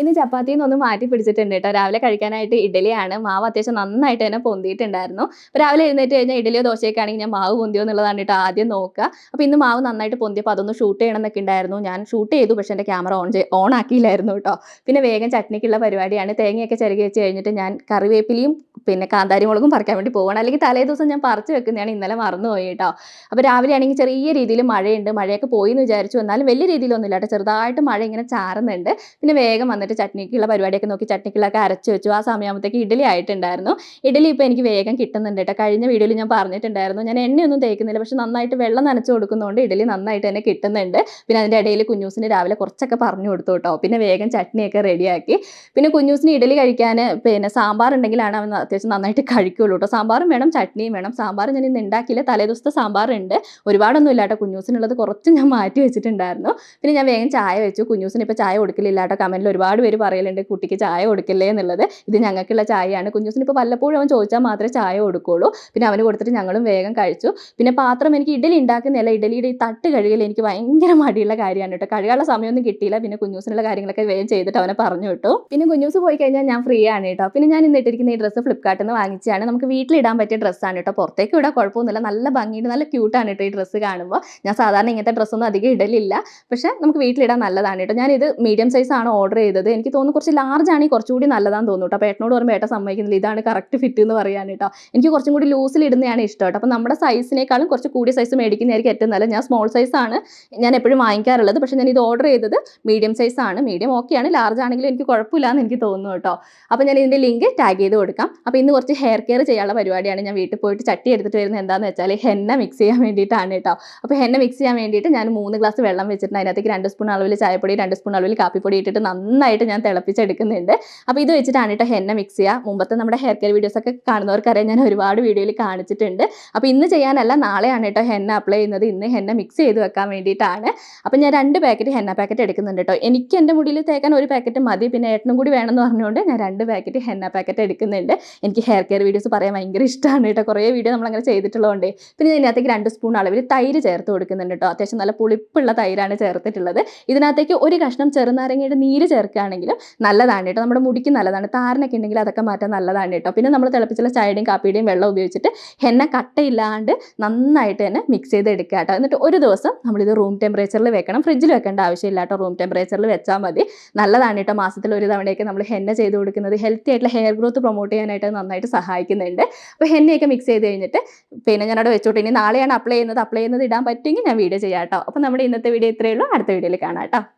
ഇന്ന് ചപ്പാത്തി ഒന്ന് മാറ്റി പിടിച്ചിട്ടുണ്ട് കേട്ടോ. രാവിലെ കഴിക്കാനായിട്ട് ഇഡലിയാണ് മാവ് അത്യാവശ്യം നന്നായിട്ട് തന്നെ പൊന്തിയിട്ടുണ്ടായിരുന്നു. അപ്പോൾ രാവിലെ എഴുന്നേറ്റ് കഴിഞ്ഞാൽ ഇഡലിയോ ദോശയൊക്കെ ആണെങ്കിൽ ഞാൻ മാവ് പൊന്തിയോ എന്നുള്ളതാണ് കേട്ടോ ആദ്യം നോക്കുക. അപ്പോൾ ഇന്ന് മാവ് നന്നായിട്ട് പൊന്തിയപ്പോൾ അതൊന്ന് ഷൂട്ട് ചെയ്യണം എന്നൊക്കെ ഉണ്ടായിരുന്നു. ഞാൻ ഷൂട്ട് ചെയ്തു പക്ഷേ എന്റെ ക്യാമറ ഓൺ ഓൺ ആക്കിയില്ലായിരുന്നു കേട്ടോ. പിന്നെ വേഗം ചട്നിക്കുള്ള പരിപാടിയാണ്. തേങ്ങയൊക്കെ ചിരകി വെച്ച് കഴിഞ്ഞിട്ട് ഞാൻ കറിവേപ്പിലയും പിന്നെ കാന്താരി മുളകും പറിക്കാൻ വേണ്ടി പോവാണ്. അല്ലെങ്കിൽ തലേ ദിവസം ഞാൻ പറിച്ച് വെക്കുന്നതാണ് ഇന്നലെ മറന്നുപോയി കേട്ടോ അപ്പോൾ രാവിലെ ആണെങ്കിൽ ചെറിയ രീതിയിൽ മഴയുണ്ട്. മഴയൊക്കെ പോയി എന്ന് വിചാരിച്ചു. എന്നാലും വലിയ രീതിയിലൊന്നുമില്ല കേട്ടോ. ചെറുതായിട്ട് മഴ ഇങ്ങനെ ചാറുന്നുണ്ട്. പിന്നെ വേഗം വന്നിട്ട് ചട്നിക്കുള്ള പരിപാടിയൊക്കെ നോക്കി ചട്നിക്കുള്ളൊക്കെ അരച്ച് വെച്ചു. ആ സമയമാകുമ്പോഴത്തേക്ക് ഇഡലി ആയിട്ടുണ്ടായിരുന്നു. ഇഡലി ഇപ്പോൾ എനിക്ക് വേഗം കിട്ടുന്നുണ്ട് കേട്ടോ. കഴിഞ്ഞ വീഡിയോയിൽ ഞാൻ പറഞ്ഞിട്ടുണ്ടായിരുന്നു. ഞാൻ എണ്ണയൊന്നും തേക്കുന്നില്ല. പക്ഷെ നന്നായിട്ട് വെള്ളം നനച്ച് കൊടുക്കുന്നതുകൊണ്ട് ഇഡലി നന്നായിട്ട് തന്നെ കിട്ടുന്നുണ്ട്. പിന്നെ അതിന്റെ ഇടയിൽ കുഞ്ഞൂസിന് രാവിലെ കുറച്ചൊക്കെ പറഞ്ഞു കൊടുത്തു കേട്ടോ. പിന്നെ വേഗം ചട്നിയൊക്കെ റെഡിയാക്കി. പിന്നെ കുഞ്ഞൂസിന് ഇഡലി കഴിക്കാൻ പിന്നെ സാമ്പാർ ഉണ്ടെങ്കിലാണ് അവൻ അത്യാവശ്യം നന്നായിട്ട് കഴിക്കുള്ളൂ കേട്ടോ സാമ്പാറും വേണം ചട്നിയും വേണം. സാമ്പാർ ഞാൻ ഇന്ന് ഉണ്ടാക്കിയില്ല തലേദിവസത്തെ സാമ്പാറുണ്ട്. ഒരുപാടൊന്നും ഇല്ലാട്ടോ കുഞ്ഞൂസിനുള്ളത് കുറച്ച് ഞാൻ മാറ്റി വെച്ചിട്ടുണ്ടായിരുന്നു. പിന്നെ ഞാൻ വേഗം ചായ വെച്ചു. കുഞ്ഞൂസിന് ഇപ്പോൾ ചായ കൊടുക്കില്ല കേട്ടോ കമന്റിൽ ഒരുപാട് പേര് പറയലുണ്ട് കുട്ടിക്ക് ചായ കൊടുക്കില്ലേ എന്നുള്ളത്. ഇത് ഞങ്ങൾക്കുള്ള ചായയാണ്. കുഞ്ഞൂസിന് ഇപ്പോൾ വല്ലപ്പോഴും അവൻ ചോദിച്ചാൽ മാത്രമേ ചായ കൊടുക്കുകയുള്ളൂ പിന്നെ അവന് കൊടുത്തിട്ട് ഞങ്ങളും വേഗം കഴിച്ചു. പിന്നെ പാത്രം എനിക്ക് ഇഡലി ഉണ്ടാക്കുന്നില്ല ഇഡലിയുടെ ഈ തട്ട് കഴുകൽ എനിക്ക് ഭയങ്കര മടിയുള്ള കാര്യമാണ് കേട്ടോ കഴുകാനുള്ള സമയമൊന്നും കിട്ടിയില്ല. പിന്നെ കുഞ്ഞൂസിനുള്ള കാര്യങ്ങളൊക്കെ വേഗം ചെയ്തിട്ട് അവനെ പറഞ്ഞു വിട്ടു. പിന്നെ കുഞ്ഞൂസ് പോയി കഴിഞ്ഞാൽ ഞാൻ ഫ്രീ ആണ് കേട്ടോ പിന്നെ ഞാൻ ഇന്നിട്ടിരിക്കുന്ന ഈ ഡ്രസ്സ് ഫ്ലിപ്കാർട്ടിൽ നിന്ന് വാങ്ങിച്ചാണ് നമുക്ക് വീട്ടിലിടാൻ പറ്റിയ ഡ്രസ്സാണ് കേട്ടോ പുറത്തേക്ക് ഇടാൻ കുഴപ്പമൊന്നുമില്ല. നല്ല ഭംഗിയുണ്ട് നല്ല ക്യൂട്ടാണ് കേട്ടോ ഈ ഡ്രസ്സ് കാണുമ്പോൾ ഞാൻ സാധാരണ ഇങ്ങനത്തെ ഡ്രസ്സൊന്നും അധികം ഇടലില്ല. പക്ഷേ നമുക്ക് വീട്ടിലിടാൻ നല്ലതാണ് കേട്ടോ ഞാനിത് മീഡിയം സൈസാണ് ആണ് ഓർഡർ ചെയ്തത്. എനിക്ക് തോന്നുന്നു കുറച്ച് ലാർജ് ആണെങ്കിൽ കുറച്ചുകൂടി നല്ലതാണെന്ന് തോന്നുന്നു കേട്ടോ അപ്പോൾ ഏട്ടനോട് പറയുമ്പോൾ ഏട്ടാ സമ്മതിക്കുന്നില്ല. ഇതാണ് കറക്റ്റ് ഫിറ്റ് എന്ന് പറയാൻ കേട്ടോ എനിക്ക് കുറച്ചും കൂടി ലൂസിൽ ഇടുന്നതാണ് ഇഷ്ടം കേട്ടോ അപ്പോൾ നമ്മുടെ സൈസിനേക്കാളും കുറച്ച് കൂടിയ സൈസ് മേടിക്കുന്നതായിരിക്കും ഏറ്റവും നല്ലത്. ഞാൻ സ്മോൾ സൈസാണ് ആണ് ഞാൻ എപ്പോഴും വാങ്ങിക്കാറുള്ളത്. പക്ഷേ ഞാൻ ഇത് ഓർഡർ ചെയ്തത് മീഡിയം സൈസാണ് ആണ്. മീഡിയം ഓക്കെയാണ് ലാർജ് ആണെങ്കിലും എനിക്ക് കുഴപ്പമില്ല എന്ന് എനിക്ക് തോന്നുന്നു കേട്ടോ അപ്പോൾ ഞാൻ ഇതിന്റെ ലിങ്ക് ടാഗ് ചെയ്ത് കൊടുക്കാം. ഇന്ന് കുറച്ച് ഹെയർ കെയർ ചെയ്യാനുള്ള പരിപാടിയാണ്. ഞാൻ വീട്ടിൽ പോയിട്ട് ചട്ടി എടുത്തിട്ട് വരുന്നത് എന്താണെന്ന് വെച്ചാൽ ഹെന്ന മിക്സ് ചെയ്യാൻ വേണ്ടിയിട്ടാണ് കേട്ടോ. അപ്പോൾ ഹെന്ന മിക്സ് ചെയ്യാൻ വേണ്ടിയിട്ട് ഞാൻ മൂന്ന് ഗ്ലാസ് വെള്ളം വെച്ചിട്ടുണ്ട്. അതിനകത്തേക്ക് രണ്ട് സ്പൂൺ അളവിൽ ചായപ്പൊടി രണ്ട് സ്പൂൺ അളവിൽ കാപ്പിപ്പൊടി ഇട്ടിട്ട് നന്നായിട്ട് ഞാൻ തിളപ്പിച്ചെടുക്കുന്നുണ്ട്. അപ്പോൾ ഇത് വെച്ചിട്ടാണ് കേട്ടോ ഹെന്ന മിക്സ് ചെയ്യുക. മുമ്പത്തെ നമ്മുടെ ഹെയർ കെയർ വീഡിയോസൊക്കെ കാണുന്നവർക്കറിയാം. ഞാൻ ഒരുപാട് വീഡിയോയിൽ കാണിച്ചിട്ടുണ്ട്. അപ്പോൾ ഇന്ന് ചെയ്യാനല്ല നാളെയാണ് കേട്ടോ ഹെന്ന അപ്ലൈ ചെയ്യുന്നത്. ഇന്ന് ഹെന്ന മിക്സ് ചെയ്ത് വെക്കാൻ വേണ്ടിയിട്ടാണ്. അപ്പോൾ ഞാൻ രണ്ട് പാക്കറ്റ് ഹെന്ന പാക്കറ്റ് എടുക്കുന്നുണ്ട് കേട്ടോ. എനിക്ക് എന്റെ മുടിയിൽ തേക്കാൻ ഒരു പാക്കറ്റ് മതി. പിന്നെ ഏട്ടനും കൂടി വേണമെന്ന് പറഞ്ഞുകൊണ്ട് ഞാൻ രണ്ട് പാക്കറ്റ് ഹെന്ന പാക്കറ്റ് എടുക്കുന്നുണ്ട്. എനിക്ക് ഹെയർ കെയർ വീഡിയോസ് പറയാൻ ഭയങ്കര ഇഷ്ടമാണ് കേട്ടോ. കുറേ വീഡിയോ നമ്മളങ്ങനെ ചെയ്തിട്ടുള്ളതുകൊണ്ട്. പിന്നെ ഇതിനകത്തേക്ക് രണ്ട് സ്പൂൺ അളവിൽ തൈര് ചേർത്ത് കൊടുക്കുന്നുണ്ട് കേട്ടോ. അത്യാവശ്യം നല്ല പുളിപ്പുള്ള തൈരാണ് ചേർത്തിട്ടുള്ളത്. ഇതിനകത്തേക്ക് ഒരു കഷ്ണം ചെറുനാരങ്ങയുടെ നീര് ചേർക്കുകയാണെങ്കിലും നല്ലതാണ് കേട്ടോ. നമ്മുടെ മുടിക്ക് നല്ലതാണ്. താരനൊക്കെ ഉണ്ടെങ്കിൽ അതൊക്കെ മാറ്റാൻ നല്ലതാണ് കേട്ടോ. പിന്നെ നമ്മൾ തിളപ്പിച്ചുള്ള ചായയുടെയും കാപ്പിയുടെയും വെള്ളം ഉപയോഗിച്ചിട്ട് എണ്ണ കട്ടയില്ലാണ്ട് നന്നായിട്ട് തന്നെ മിക്സ് ചെയ്ത് എടുക്കുക കേട്ടോ. എന്നിട്ട് ഒരു ദിവസം നമ്മളിത് റൂം ടെമ്പറേച്ചറിൽ വെക്കണം. ഫ്രിഡ്ജിൽ വെക്കേണ്ട ആവശ്യമില്ല കേട്ടോ. റൂം ടെമ്പറേച്ചറിൽ വെച്ചാൽ മതി. നല്ലതാണ് കേട്ടോ. മാസത്തിൽ ഒരു തവണയൊക്കെ നമ്മൾ ഹെന്ന ചെയ്ത് കൊടുക്കുന്നത്. ഹെൽത്തി ആയിട്ടുള്ള ഹെയർ ഗ്രോത്ത് പ്രൊമോട്ട് ചെയ്യാനായിട്ട് നന്നായിട്ട് സഹായിക്കുന്നുണ്ട്. അപ്പോൾ ഹെന്നയൊക്കെ മിക്സ് ചെയ്ത് കഴിഞ്ഞിട്ട് പിന്നെ ഞാനവിടെ വെച്ചോട്ടെ. ഇനി നാളെയാണ് അപ്ലൈ ചെയ്യുന്നത്. അപ്ലൈ ചെയ്യുന്നത് ഇടാൻ പറ്റുമെങ്കിൽ ഞാൻ വീഡിയോ ചെയ്യാം കേട്ടോ. അപ്പോൾ നമ്മുടെ ഇന്നത്തെ വീഡിയോ ഇത്രയേ ഉള്ളൂ. അടുത്ത വീഡിയോയിൽ കാണാം കേട്ടോ.